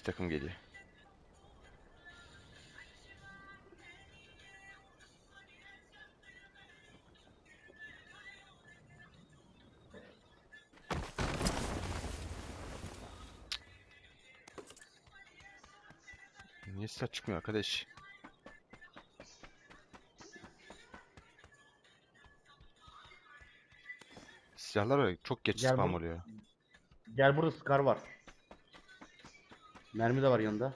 İki takım geliyor. Niye silah çıkmıyor arkadaş? Silahlar öyle çok geç Gel spam oluyor. Gel burada Scar var. Mermi de var yanında.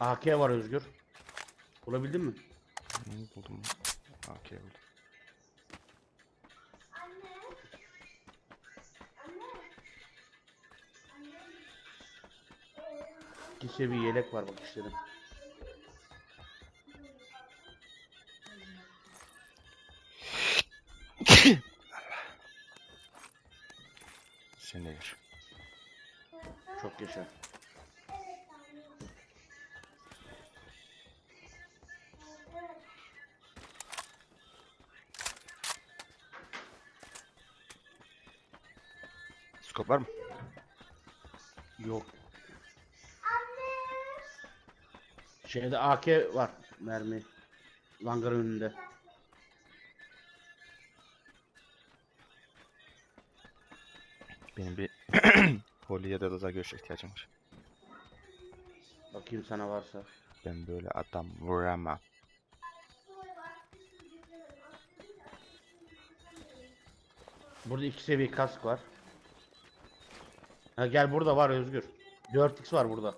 AK var Özgür. Bulabildin mi? Hı, buldum. Okey buldum. İki seviye yelek var bak işte. Şeyde AK var mermi. Hangarın önünde. Benim bir Holly ya da lazer görüşe ihtiyacım var. Bakayım sana varsa. Ben böyle adam vuramam. Burada iki seviye kask var. Ha gel burada var Özgür. 4x var burada.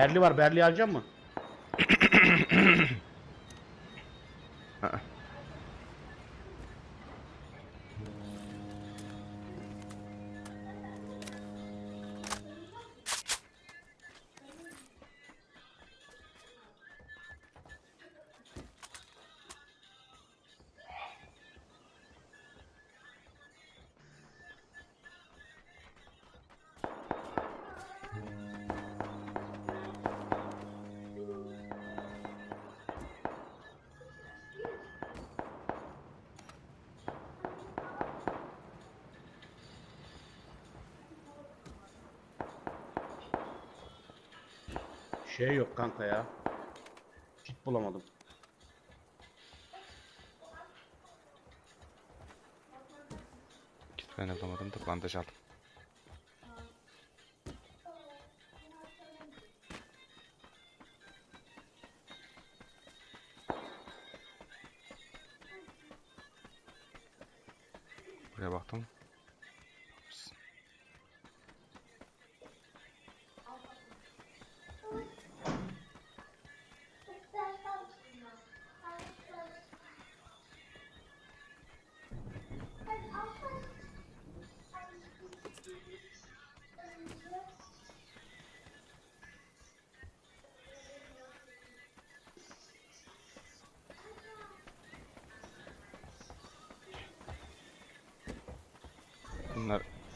Berli var. Berli alacak mı? Şey yok kanka ya. Kit bulamadım. Git ben de bulamadım da bandaj aldım.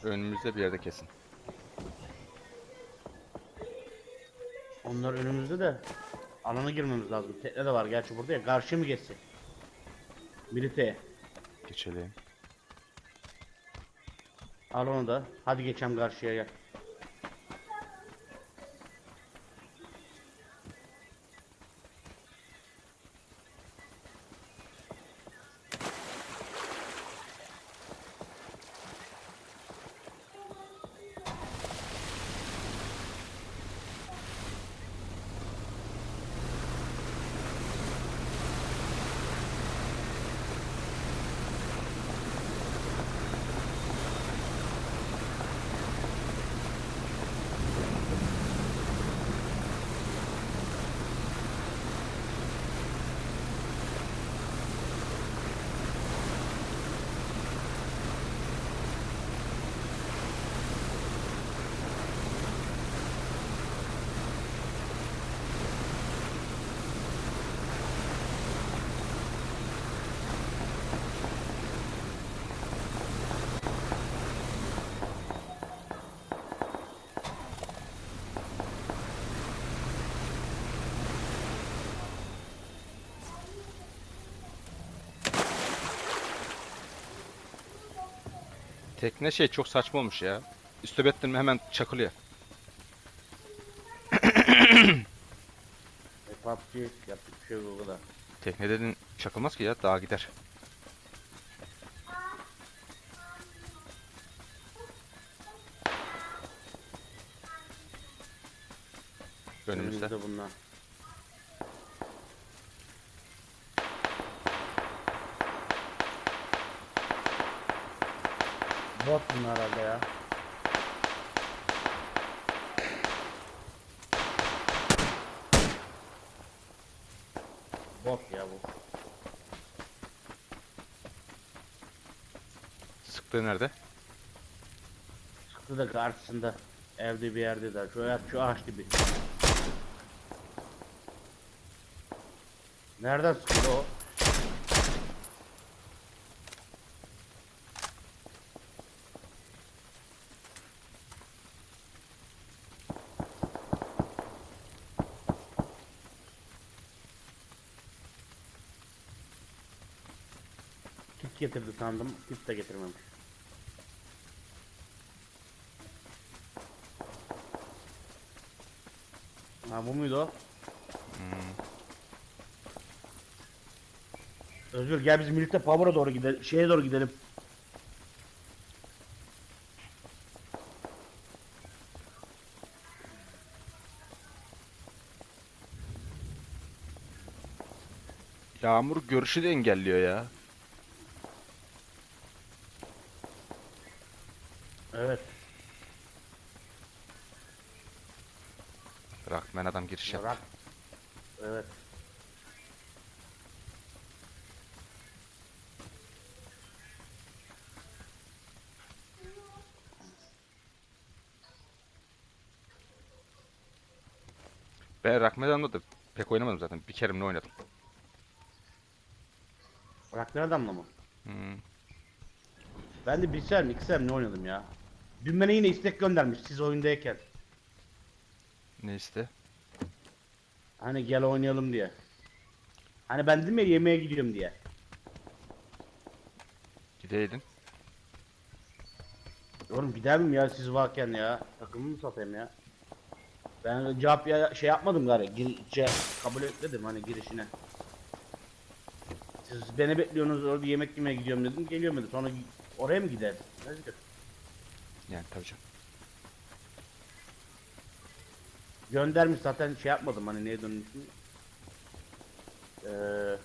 Önümüzde bir yerde kesin. Onlar önümüzde de alana girmemiz lazım. Tekne de var gerçi burada ya. Karşı mı geçsek? Militeye. Geçelim. Al onu da. Hadi geçem karşıya gel. Tekne şey çok saçma olmuş ya. Üste bettin mi hemen çakılıyor. E, PUBG yaptık bir şey yok o kadar. Tekne dedin çakılmaz ki ya daha gider. Önümüzde. Önümüzde bunlar. Bot bunlar herhalde ya. Bot ya bu. Sıktığı nerede? Çıktı da karşısında. Evde bir yerde de. Şu, şu ağaç gibi. Nereden sıkıldı o? Kit getirdi sandım. Kit de getirmemiş. Ha bu muydu o? Özgür gel biz Milite Power'a doğru gidelim. Şeye doğru gidelim. Yağmur görüşü de engelliyor ya. Evet. Rockman adam giriş yaptı. Bırak. Evet. Ben adamla da pek oynamadım zaten. Bir kere mi oynadım? Bırak nereden mı? Hmm. Ben de bilgisayar mı XR mi ne oynadım ya? Dün bana yine istek göndermiş siz oyundayken. Ne iste? Hani gel oynayalım diye. Hani ben dedim ya yemeğe gidiyorum diye. Gideydin. Oğlum gider miyim ya siz varken ya? Takımı mı satayım ya? Ben cevap ya şey yapmadım gari. Gir, şey, kabul etmedim hani girişine. Siz beni bekliyorsunuz orada yemek yemeye gidiyorum dedim. Geliyorum dedim. Sonra oraya mı gider? Özgür. Yani tabii canım. Göndermiş zaten şey yapmadım hani neye dönmüşüm. Ee,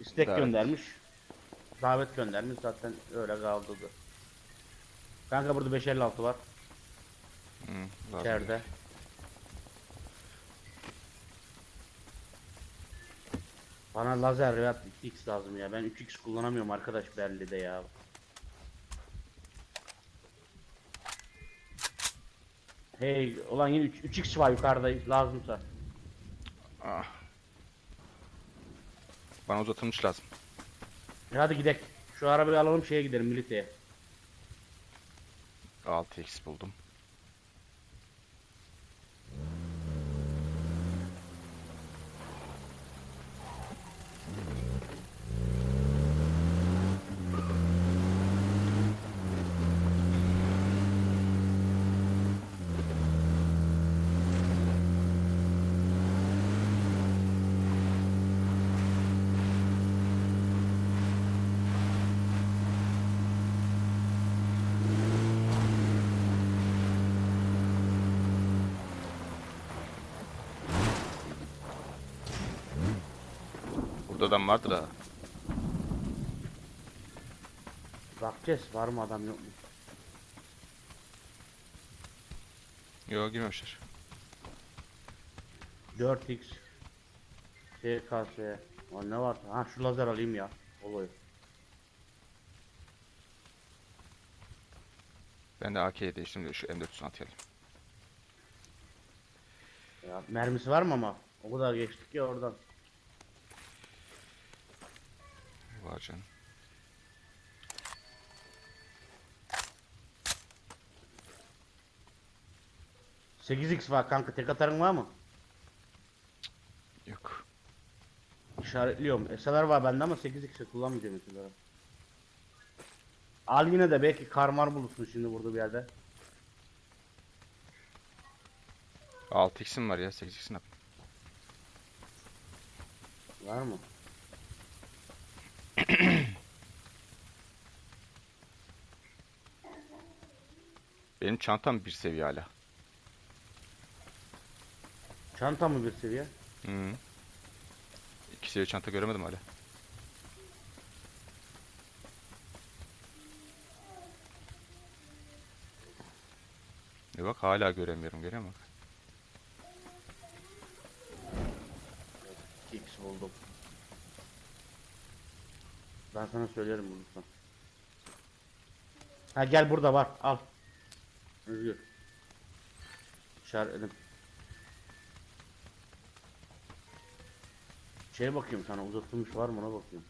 istek Davet. göndermiş. Davet göndermiş zaten öyle kaldı. Kanka burada 556 var lazım. içeride. Bana lazer veya 2x lazım ya. Ben 3x kullanamıyorum arkadaş belli de ya. Hey, ulan yine 3, 3x var yukarıda lazımsa. Ah. Bana uzatılmış lazım. E hadi gidelim. Şu arabayı alalım şeye gidelim militeye. 6x buldum. Adam vardır ha. Bakacağız var mı adam yok mu? Yok girmemişler. 4x SKS O ne var? Ha şu lazer alayım ya. Oluyor. Ben de AK'yi değiştirdim de şu M400'ünü atayım. Ya, mermisi var mı ama? O kadar geçtik ya oradan. Var canım. Sekiz x var kanka tek atarın var mı? Yok. işaretliyorum. SLR var bende ama 8x kullanmayacağım SLR'ı. Al yine de belki karmar bulursun şimdi burada bir yerde. 6x'im var ya 8x'in yap. Var mı? Benim çantam bir seviye hala. Çanta mı bir seviye? Hı. İki seviye çanta göremedim hala. E bak hala göremiyorum görüyor musun? 2x buldum. Ben sana söylerim bulursan. Ha gel burada var al. Özgür. İşaretledim. Şeye bakayım sana uzatılmış var mı ona bakayım.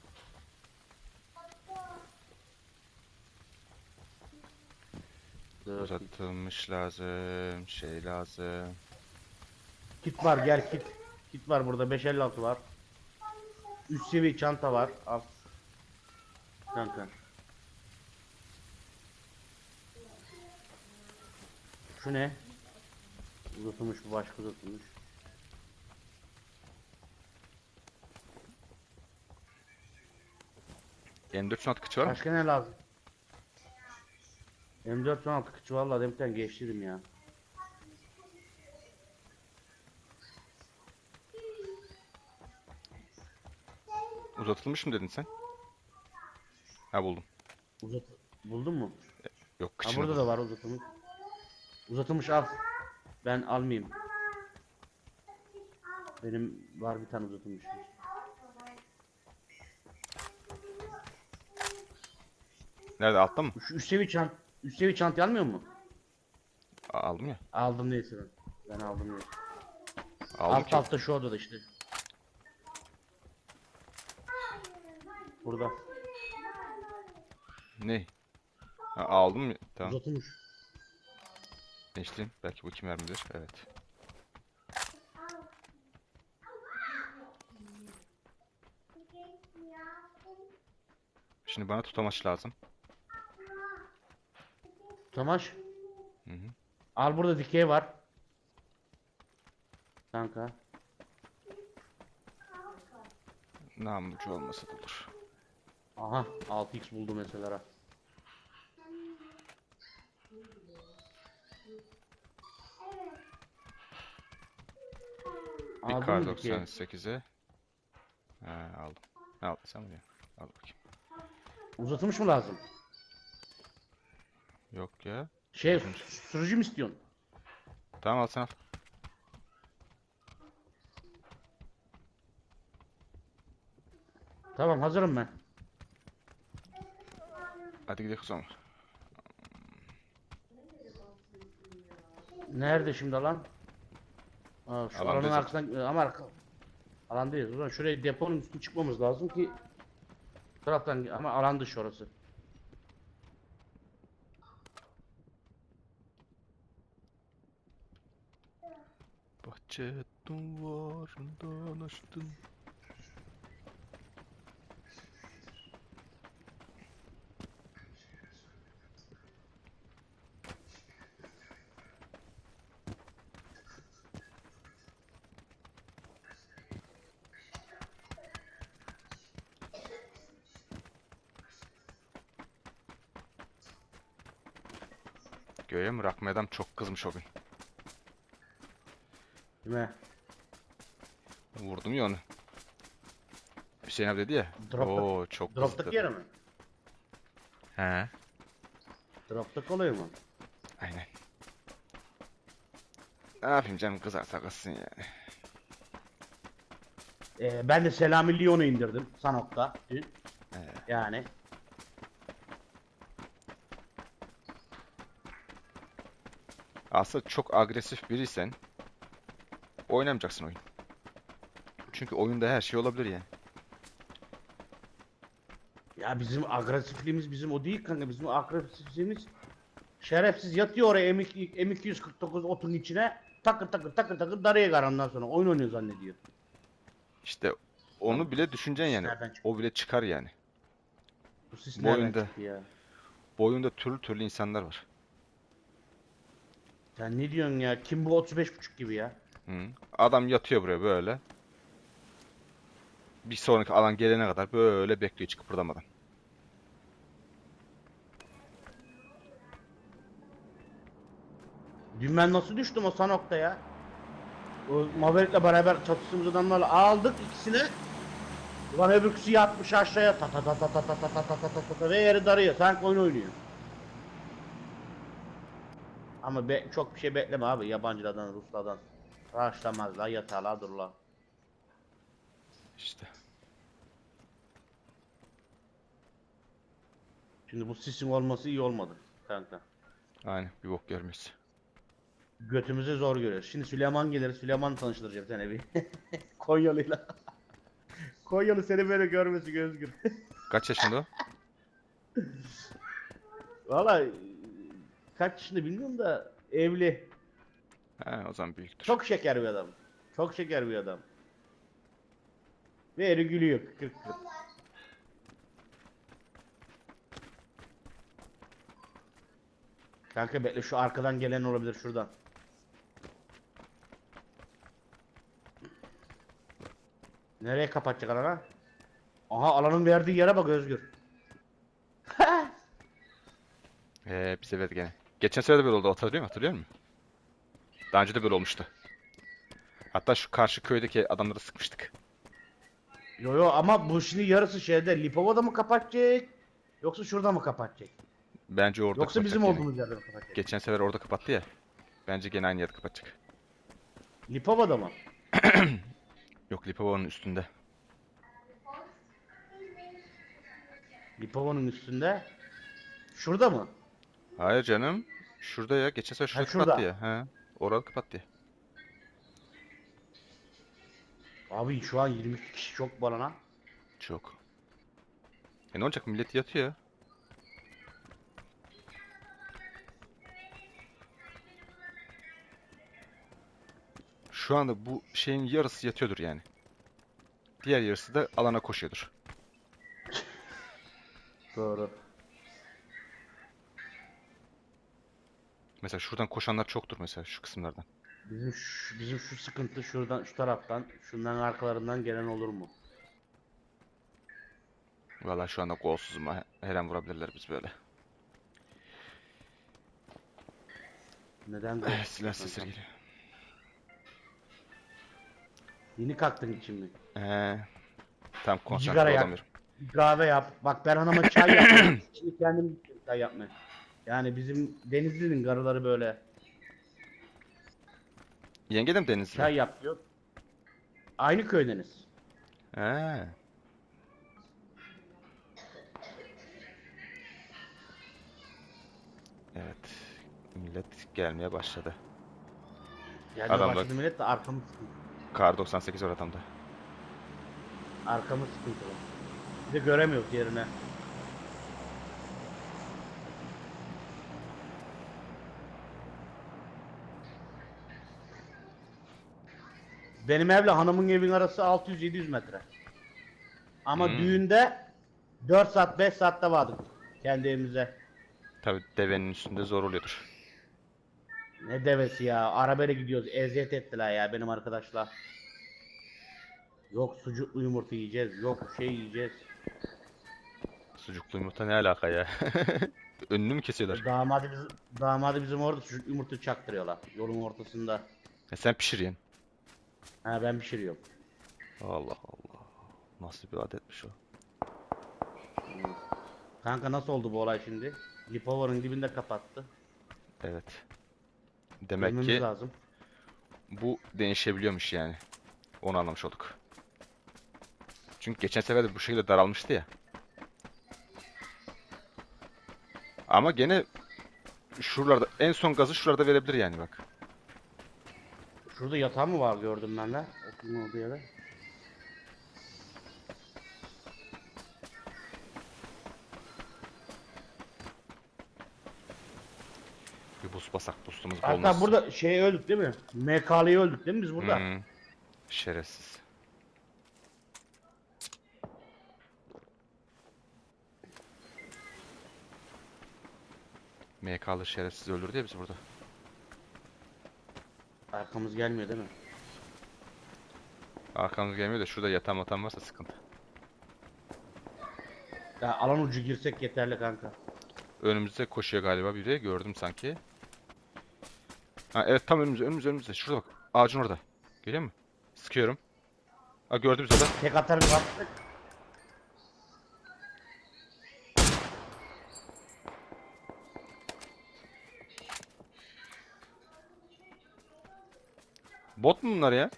Dört, Uzatılmış lazım, şey lazım. Kit var gel kit. Kit var burada 556 var. Üst seviye çanta var. Al. Kanka. Şu ne? Uzatılmış bu başka uzatılmış. M4 at kıçı var mı? Başka ne lazım? M416 kıçı valla demten geçtirdim ya. Uzatılmış mı dedin sen? Ha buldum. Uzat buldun mu? Yok Ha kıçını burada da var uzatılmış. Uzatılmış al. Ben almayayım. Benim var bir tane uzatılmış. Nerede altta mı? Şu üst seviye çant üst seviye çantayı almıyor mu? A- aldım ya. Aldım neyse ben. Ben aldım neyse. Aldım Alt ki. altta şu odada işte. Burada. Ne? Ha, aldım ya. Tamam. Uzatılmış. Geçtim. Belki bu iki mermidir. Evet. Şimdi bana tutamaç lazım. Tomaş. Hı hı. Al burada dikey var. Kanka. Namlucu olmasa da olur. Aha 6x buldu mesela. Bir Aldın kar mı dikeyi? 98'e. Ha, aldım. Ne aldın sen buraya? Al bakayım. Uzatılmış mı lazım? Yok ya. Şey sü- sürücü mü istiyorsun? Tamam al sen al. Tamam hazırım ben. Hadi gidelim o zaman. Nerede şimdi alan? Şu Alandayız alanın arkasından ama arka alandayız. O zaman şuraya deponun üstüne çıkmamız lazım ki bu taraftan ama alan dışı orası. Bahçe duvarından açtım. Göğe mi? Rakmi adam çok kızmış o gün. Değil mi? Vurdum ya onu. Hüseyin abi dedi ya. Drop'ta- Oo çok kızdı. Drop'taki yere mi? He. Drop'taki oluyor mu? Aynen. Ne yapayım canım kızarsa kızsın yani. Ee, ben de Selami Lyon'u indirdim Sanok'ta dün. Yani. Aslında çok agresif biriysen oynamayacaksın oyun. Çünkü oyunda her şey olabilir yani. Ya bizim agresifliğimiz bizim o değil kanka. Bizim agresifliğimiz şerefsiz yatıyor oraya M2, M249 otun içine takır takır takır takır darıya kar ondan sonra oyun oynuyor zannediyor. İşte onu bile düşüneceksin yani. Nereden çıktı? O bile çıkar yani. Bu sis Bu nereden oyunda- çıktı ya? Bu oyunda türlü türlü insanlar var. Sen ne diyorsun ya? Kim bu 35.5 gibi ya? Hı. Adam yatıyor buraya böyle. Bir sonraki alan gelene kadar böyle bekliyor hiç kıpırdamadan. Dün ben nasıl düştüm o Sanok'ta ya? O Maverick'le beraber çatıştığımız adamlarla aldık ikisini. Ulan öbürküsü yatmış aşağıya ta ta ta ta ta ta ta ta ta ta ta ta ve yeri darıyor. Sanki oyun oynuyor. Ama be, çok bir şey bekleme abi yabancılardan, Ruslardan. Raşlamazlar, yatarlar, dururlar. İşte. Şimdi bu sisin olması iyi olmadı kanka. Aynen bir bok görmüyoruz. Götümüzü zor görüyoruz. Şimdi Süleyman gelir, Süleyman tanıştıracağım seni bir. Konyalı'yla. Konyalı seni böyle görmesi gözgür. Kaç yaşında o? Valla kaç yaşında bilmiyorum da evli. He, o zaman büyüktür. Çok şeker bir adam. Çok şeker bir adam. Ve eri gülüyor. Kıkır kıkır. Kanka bekle şu arkadan gelen olabilir şuradan. Nereye kapatacak alana? Aha alanın verdiği yere bak Özgür. Ee, bize verdi gene. Geçen sene de böyle oldu hatırlıyor musun? Hatırlıyor musun? Daha önce de böyle olmuştu. Hatta şu karşı köydeki adamları sıkmıştık. Yo yo ama bu şimdi yarısı şeyde Lipova'da mı kapatacak? Yoksa şurada mı kapatacak? Bence orada Yoksa bizim kapatacak olduğumuz yerde mi kapatacak? Geçen sefer orada kapattı ya. Bence gene aynı yerde kapatacak. Lipova'da mı? Yok Lipova'nın üstünde. Lipova'nın üstünde. Şurada mı? Hayır canım. Şurada ya. Geçen sefer şurada şurada. kapattı ya. He. Orada kapattı. Abi şu an 22 kişi çok bana lan. Çok. E ne olacak millet yatıyor. Şu anda bu şeyin yarısı yatıyordur yani. Diğer yarısı da alana koşuyordur. Doğru. Mesela şuradan koşanlar çoktur mesela şu kısımlardan. Bizim şu, bizim şu sıkıntı şuradan şu taraftan şundan arkalarından gelen olur mu? Vallahi şu anda golsuzum ha. Her an vurabilirler biz böyle. Neden Eh, Silah sesleri geliyor. Yeni kalktın için mi? Ee, tam sigara konsantre olamıyorum. Bir kahve yap. Bak ben hanıma çay yaptım. Şimdi kendim çay yapmaya. Yani bizim Denizli'nin karıları böyle Yenge de mi Denizli? çay yap diyor. Aynı köydeniz. He. Evet. Millet gelmeye başladı. Yani Adam başladı bak. millet de arkamız sıkıntı. Kar 98 var adamda. Arkamız sıkıntılı. Bir de göremiyoruz yerine. Benim evle hanımın evin arası 600-700 metre. Ama Hmm. düğünde 4 saat 5 saatte vardık kendi evimize. Tabi devenin üstünde zor oluyordur. Ne devesi ya. Arabayla gidiyoruz. Eziyet ettiler ya benim arkadaşlar. Yok sucuklu yumurta yiyeceğiz. Yok şey yiyeceğiz. Sucuklu yumurta ne alaka ya? Önünü mü kesiyorlar? Damadı, biz, damadı bizim orada sucuk yumurta çaktırıyorlar. Yolun ortasında. E sen pişiriyorsun. Ha ben pişiriyorum. Allah Allah. Nasıl bir adetmiş o? Kanka nasıl oldu bu olay şimdi? Lipova'nın dibinde kapattı. Evet. Demek Görmemiz ki lazım. bu değişebiliyormuş yani. Onu anlamış olduk. Çünkü geçen sefer de bu şekilde daralmıştı ya. Ama gene şuralarda en son gazı şuralarda verebilir yani bak. Şurada yatağı mı var gördüm ben de. Okulun olduğu yere. Bir bus basak bustumuz Hatta burada şey öldük değil mi? MK'lıyı öldük değil mi biz burada? Hmm. Şerefsiz. MK'lı şerefsiz öldür diye biz burada. Arkamız gelmiyor değil mi? Arkamız gelmiyor da şurada yatan matan varsa sıkıntı. Ya alan ucu girsek yeterli kanka. Önümüzde koşuyor galiba biri. Gördüm sanki. Ha, evet tam önümüzde, önümüzde, önümüzde. Şurada bak. Ağacın orada. Görüyor musun? Sıkıyorum. Ha gördü bizi o da. Tek atarım attık. Bot mu bunlar ya?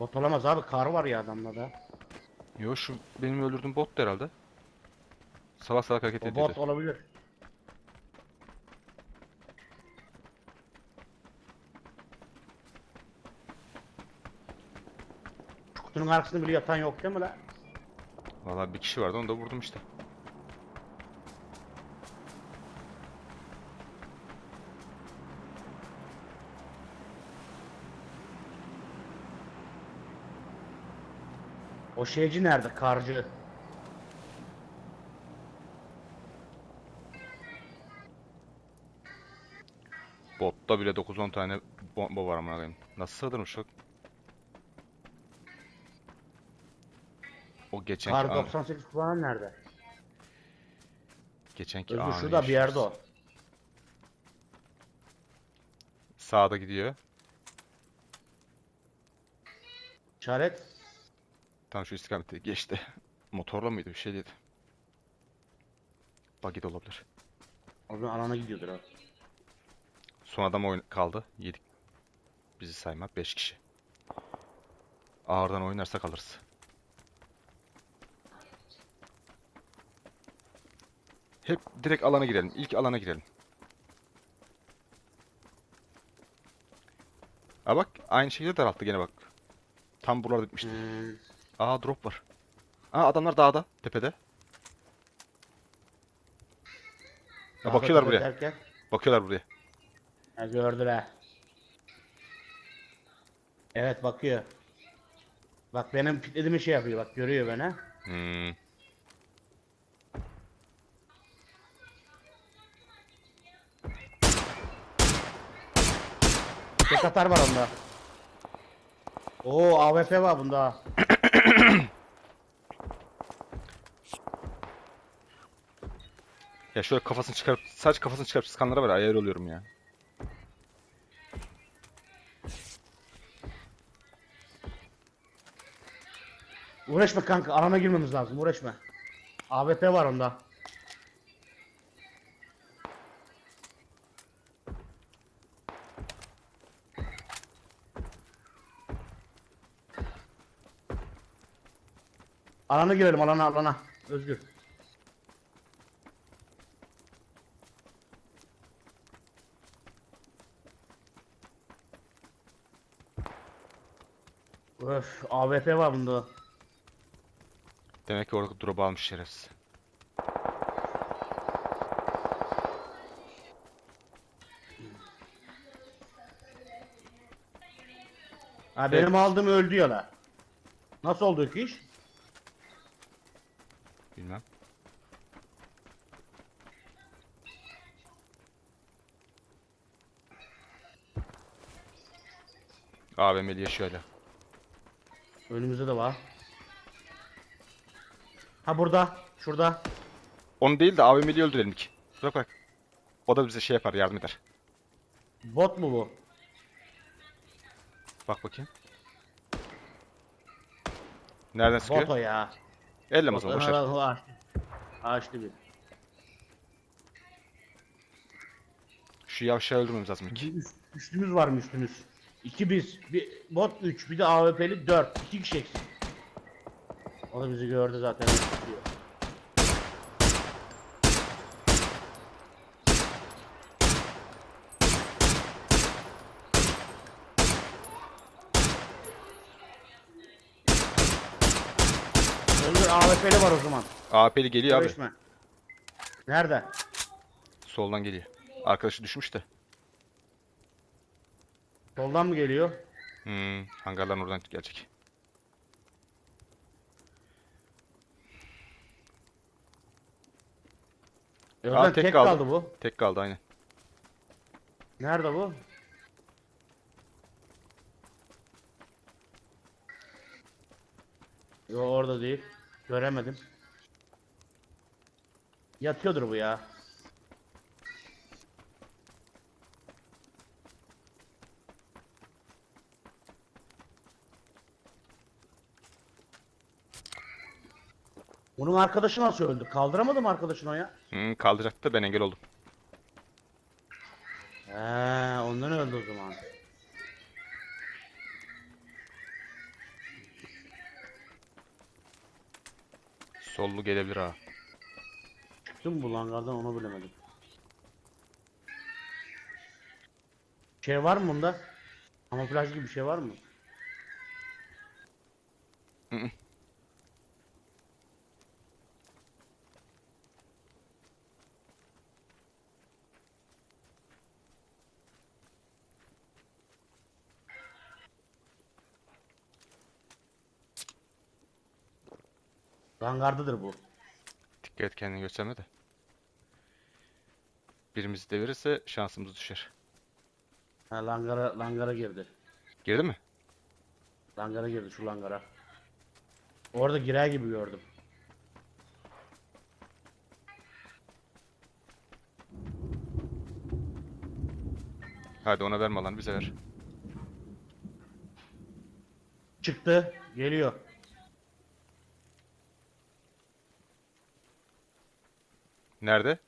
Bot olamaz abi kar var ya adamda da. Yo şu benim öldürdüğüm bot da herhalde. Salak salak hareket O ediyor. bot olabilir. Şu kutunun arkasında bile yatan yok değil mi lan? Valla bir kişi vardı onu da vurdum işte. O şeyci nerede? Karcı. Botta bile 9-10 tane bomba var amına koyayım. Nasıl sığdırmış o? O geçenki Kar an, 98 kullanan nerede? geçenki Özgür anı şurada bir yerde o. Sağda gidiyor. İşaret. Tam şu istikamette geçti. Motorla mıydı bir şey dedi. Buggy de olabilir. Zaman alana gidiyordur abi. Son adam oyun kaldı. Yedik. Bizi sayma 5 kişi. Ağırdan oynarsak alırız. Hep direkt alana girelim. İlk alana girelim. Aa bak aynı şekilde daralttı gene bak. Tam buralarda bitmişti. Hmm. Aa drop var. Aa adamlar dağda, tepede. Ya bakıyorlar buraya. derken, Bakıyorlar buraya. Ha, gördüler. Evet bakıyor. Bak benim pitlediğimi şey yapıyor bak görüyor beni. Hmm. Tek atar var onda. Oo AWP var bunda. Ya şöyle kafasını çıkarıp, sadece kafasını çıkarıp skanlara var ayar oluyorum ya. Uğraşma kanka alana girmemiz lazım uğraşma. AWP var onda. Alana girelim alana alana. Özgür. AWP var bunda. Demek ki orada drop almış şerefsiz. Ha benim aldığım öldü ya la. Nasıl oldu ki iş? Bilmem. AVM'li yaşıyor hala. Önümüzde de var. Ha burada. Şurada. Onu değil de AVM'liyi öldürelim ilk. Bırak bırak. O da bize şey yapar, yardım eder. Bot mu bu? Bak bakayım. Nereden sıkıyor? Bot o ya. Elle o zaman, boş ver. Bot- Ha, Açtı. Açtı bir. Şu yavşağı öldürmemiz lazım ilk. Üstümüz var mı üstümüz? İki biz. Bir bot 3. Bir de AWP'li 4. İki kişi eksik. O da bizi gördü zaten. Öldür AWP'li var o zaman. AP'li geliyor abi. Görüşme. Nerede? Soldan geliyor. Arkadaşı düşmüş de. Soldan mı geliyor? Hmm, hangarların oradan gelecek. E Aa, tek tek, kaldı. kaldı. bu. Tek kaldı aynen. Nerede bu? Yo orada değil. Göremedim. Yatıyordur bu ya. Bunun arkadaşı nasıl öldü? Kaldıramadım arkadaşını o ya. Hı, kaldıracaktı da ben engel oldum. He, ondan öldü o zaman. Sollu gelebilir ha. Çıktı mı bu langardan onu bilemedim. Şey var mı bunda? Kamuflaj gibi bir şey var mı? Hı hı. Langardıdır bu. Dikkat et kendini gösterme de. Birimizi devirirse şansımız düşer. Ha langara langara girdi. Girdi mi? Langara girdi şu langara. Orada girer gibi gördüm. Hadi ona verme lan bize ver. Çıktı. Geliyor. Nerede?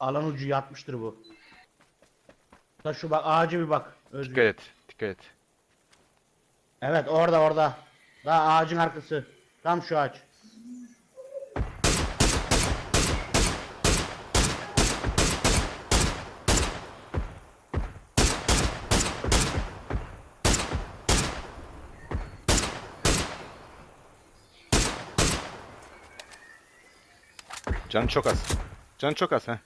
Alan ucu yatmıştır bu. Da şu bak ağacı bir bak. Özgür. Dikkat et. Dikkat et. Evet orada orada. Daha ağacın arkası. Tam şu ağaç. Canı çok az. Canı çok az ha.